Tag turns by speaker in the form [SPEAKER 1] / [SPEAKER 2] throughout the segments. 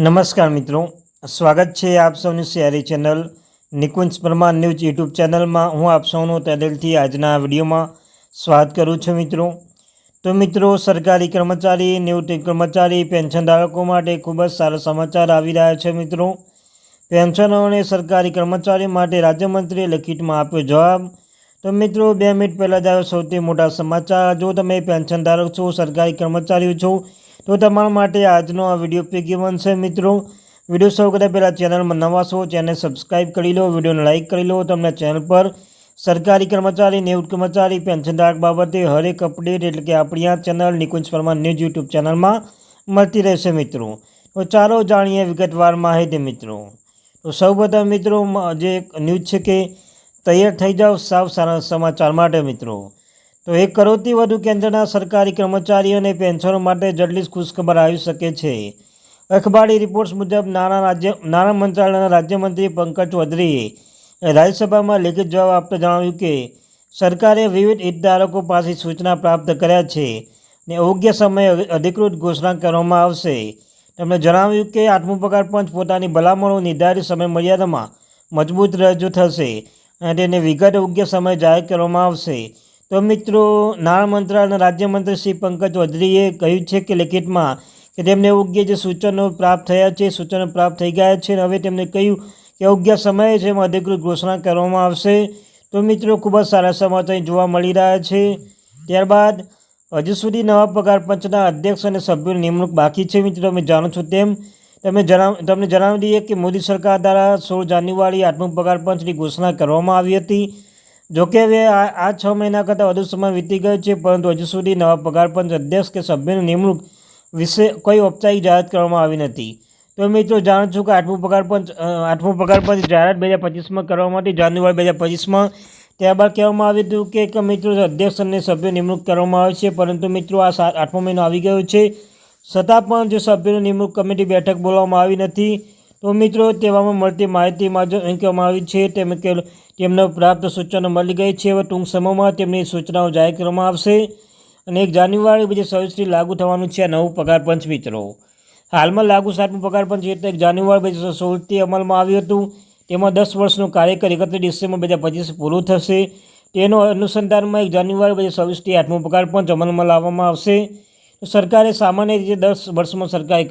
[SPEAKER 1] નમસ્કાર મિત્રો, સ્વાગત છે આપ સૌની શહેરી channel Nikunj Parmar news YouTube ચેનલમાં. હું આપ સૌનું તદેલથી આજના વિડીયોમાં સ્વાગત કરું છું મિત્રો. તો મિત્રો, સરકારી કર્મચારી નિવૃત્ત કર્મચારી, પેન્શન ધારકો માટે ખૂબ જ સારા સમાચાર આવી રહ્યા છે મિત્રો. પેન્શનો અને સરકારી કર્મચારી માટે રાજ્યમંત્રીએ લખિતમાં આપ્યો જવાબ. તો મિત્રો, બે મિનિટ પહેલાં જ આવ્યો સૌથી મોટા સમાચાર. જો તમે પેન્શન ધારક છો, સરકારી કર્મચારીઓ છો તો તમારા માટે આજનો આ વીડિયો ઉપયોગી બનશે મિત્રો. વીડિયો શરૂ કર્યા પહેલાં ચેનલમાં નવા છો ચેનલ સબસ્ક્રાઈબ કરી લો, વિડીયોને લાઇક કરી લો, તમને ચેનલ પર સરકારી કર્મચારી, નિવૃત્ત કર્મચારી પેન્શનધારક બાબતે હરેક અપડેટ એટલે કે આપણી આ channel Nikunj Parmar news YouTube ચેનલમાં મળતી રહેશે મિત્રો. તો ચાલો જાણીએ વિગતવાર માહિતી મિત્રો. તો સૌપ્રથમ મિત્રો જે ન્યૂઝ છે કે તૈયાર થઈ જાઓ સાવ સારા સમાચાર માટે મિત્રો. તો એક કરોડથી વધુ કેન્દ્રના સરકારી કર્મચારીઓ અને પેન્શનો માટે જટલી ખુશખબર આવી શકે છે. અખબારી રિપોર્ટ્સ મુજબ નાણાં રાજ્ય, નાણાં મંત્રાલયના રાજ્યમંત્રી પંકજ ચૌધરીએ રાજ્યસભામાં લેખિત જવાબ આપતા જણાવ્યું કે, સરકારે વિવિધ હિતધારકો પાસે સૂચના પ્રાપ્ત કર્યા છે ને યોગ્ય સમયે અધિકૃત ઘોષણા કરવામાં આવશે. તેમણે જણાવ્યું કે આઠમું પગાર પંચ પોતાની ભલામણો નિર્ધારિત સમય મર્યાદામાં મજબૂત રજૂ થશે અને તેને વિગત યોગ્ય સમય જાહેર કરવામાં આવશે. તો મિત્રો, નાણાં મંત્રાલયના રાજ્યમંત્રી શ્રી પંકજ ચૌધરીએ કહ્યું છે કે લેખિતમાં કે તેમને યોગ્ય જે સૂચનો પ્રાપ્ત થયા છે સૂચનો પ્રાપ્ત થઈ ગયા છે અને હવે તેમણે કહ્યું કે યોગ્ય સમયે છે એમાં અધિકૃત ઘોષણા કરવામાં આવશે. તો મિત્રો, ખૂબ જ સારા સમાચાર જોવા મળી રહ્યા છે. ત્યારબાદ, હજુ સુધી નવા પગાર પંચના અધ્યક્ષ અને સભ્યોની નિમણૂક બાકી છે મિત્રો તમે જાણો છો તેમ. તમે જણાવ, તમને જણાવી દઈએ કે મોદી સરકાર દ્વારા સોળ જાન્યુઆરી આઠમું પગાર પંચની ઘોષણા કરવામાં આવી હતી. જોકે હવે આ છ મહિના કરતાં વધુ સમય વીતી ગયો છે, પરંતુ હજુ સુધી નવા પગાર પંચ અધ્યક્ષ કે સભ્યની નિમણૂક વિશે કોઈ ઔપચારિક જાહેરાત કરવામાં આવી નથી. તો મિત્રો, જાણો છો કે આઠમું પગાર પંચ આઠમું પગાર પંચ જાહેરાત બે હજાર પચીસમાં કરવા માટે જાન્યુઆરી બે હજાર પચીસમાં. ત્યારબાદ કહેવામાં આવ્યું હતું કે મિત્રો અધ્યક્ષ અને સભ્યો નિમણૂક કરવામાં આવે છે, પરંતુ મિત્રો, આ આઠમો મહિનો આવી ગયો છે. છતાં પણ જે સભ્યોની નિમણૂક કમિટી બેઠક બોલાવવામાં આવી નથી તો મિત્રો, તેવામાં મળતી માહિતીમાં જ એમ કહેવામાં આવી છે, તેમ કે તેમને પ્રાપ્ત સૂચનો મળી ગઈ છે. હવે ટૂંક સમયમાં તેમની સૂચનાઓ જાહેર કરવામાં આવશે. અને એક જાન્યુઆરી પછી હજાર લાગુ થવાનું છે નવું પગાર પંચ મિત્રો. હાલમાં લાગુ સાતમું પગાર પંચ એટલે એક જાન્યુઆરી બે સોળથી અમલમાં આવ્યું હતું. તેમાં દસ વર્ષનું કાર્યકર એકત્રીસ ડિસેમ્બર બે હજાર પચીસ પૂરું થશે. તેનો અનુસંધાનમાં એક જાન્યુઆરી બે હજાર છવ્વીસથી આઠમું પગાર પંચ અમલમાં લાવવામાં આવશે. સરકારે સામાન્ય રીતે દસ વર્ષમાં સરકારી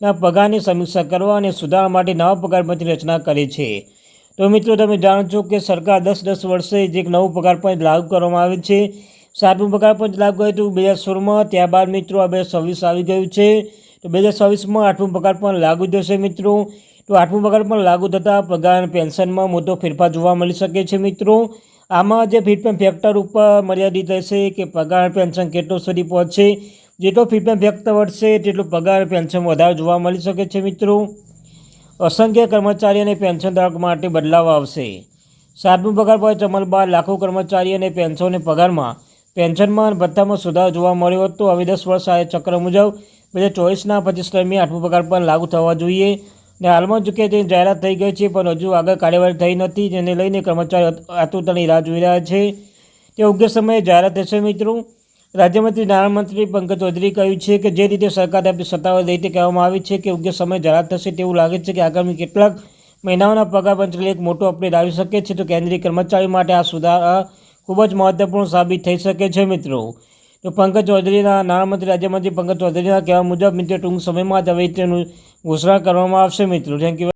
[SPEAKER 1] કર્મચારીના પગારની સમીક્ષા કરવા અને સુધારા માટે નવા પગાર પંચની રચના કરે છે. તો મિત્રો, તમે જાણો છો કે સરકાર દસ દસ વર્ષે જે એક નવું પગાર પંચ લાગુ કરવામાં આવે છે. સાતમું પગાર પંચ લાગુ થયું હતું બે હજાર સોળમાં. ત્યારબાદ મિત્રો, આ બે છવ્વીસ આવી ગયું છે. તો બે હજાર છવ્વીસમાં આઠમું પગાર પણ લાગુ થશે મિત્રો. તો આઠમું પગાર પણ લાગુ થતાં પગાર અને પેન્શનમાં મોટો ફેરફાર જોવા મળી શકે છે મિત્રો. આમાં જે ફીટમેન્ટ ફેક્ટર ઉપર મર્યાદિત રહેશે કે પગાર પેન્શન કેટલો સુધી પહોંચશે જેટલો ફીડબેક વ્યક્ત વધશે, તેટલો પગાર પેન્શન વધારે જોવા મળી શકે છે મિત્રો. અસંખ્ય કર્મચારી અને પેન્શન ધારક માટે બદલાવ આવશે. સાતમું પગાર પંચ અમલ બાદ લાખો કર્મચારી અને પેન્શનને પગારમાં પેન્શનમાં અને ભથ્થામાં સુધારો જોવા મળ્યો હતો. હવે દસ વર્ષ આ ચક્ર મુજબ બે હજાર ચોવીસના પચીસ દરમિયાન આઠમું પગાર પણ લાગુ થવા જોઈએ. ને હાલમાં જો કે તેની જાહેરાત થઈ ગઈ છે, પણ હજુ આગળ કાર્યવાહી થઈ નથી, જેને લઈને કર્મચારીઓ આતુરતાની રાહ જોઈ રહ્યા છે. તે યોગ્ય સમયે જાહેરાત થશે મિત્રો. રાજ્યમંત્રી નાણામંત્રી પંકજ ચૌધરી કહ્યું છે કે જે રીતે સરકાર આપણી સત્તાવાર રીતે કહેવામાં આવી છે કે યોગ્ય સમય જાહેરાત થશે તેવું લાગે છે કે આગામી કેટલાક મહિનાઓના પગાર પંચને એક મોટો અપડેટ આવી શકે છે તો કેન્દ્રીય કર્મચારીઓ માટે આ સુધારા ખૂબ જ મહત્વપૂર્ણ સાબિત થઈ શકે છે મિત્રો. તો પંકજ ચૌધરીના નાણામંત્રી રાજ્યમંત્રી પંકજ ચૌધરીના કહેવા મુજબ, મિત્રો ટૂંક સમયમાં જ હવે તેનું ઘોષણા કરવામાં આવશે મિત્રો. Thank you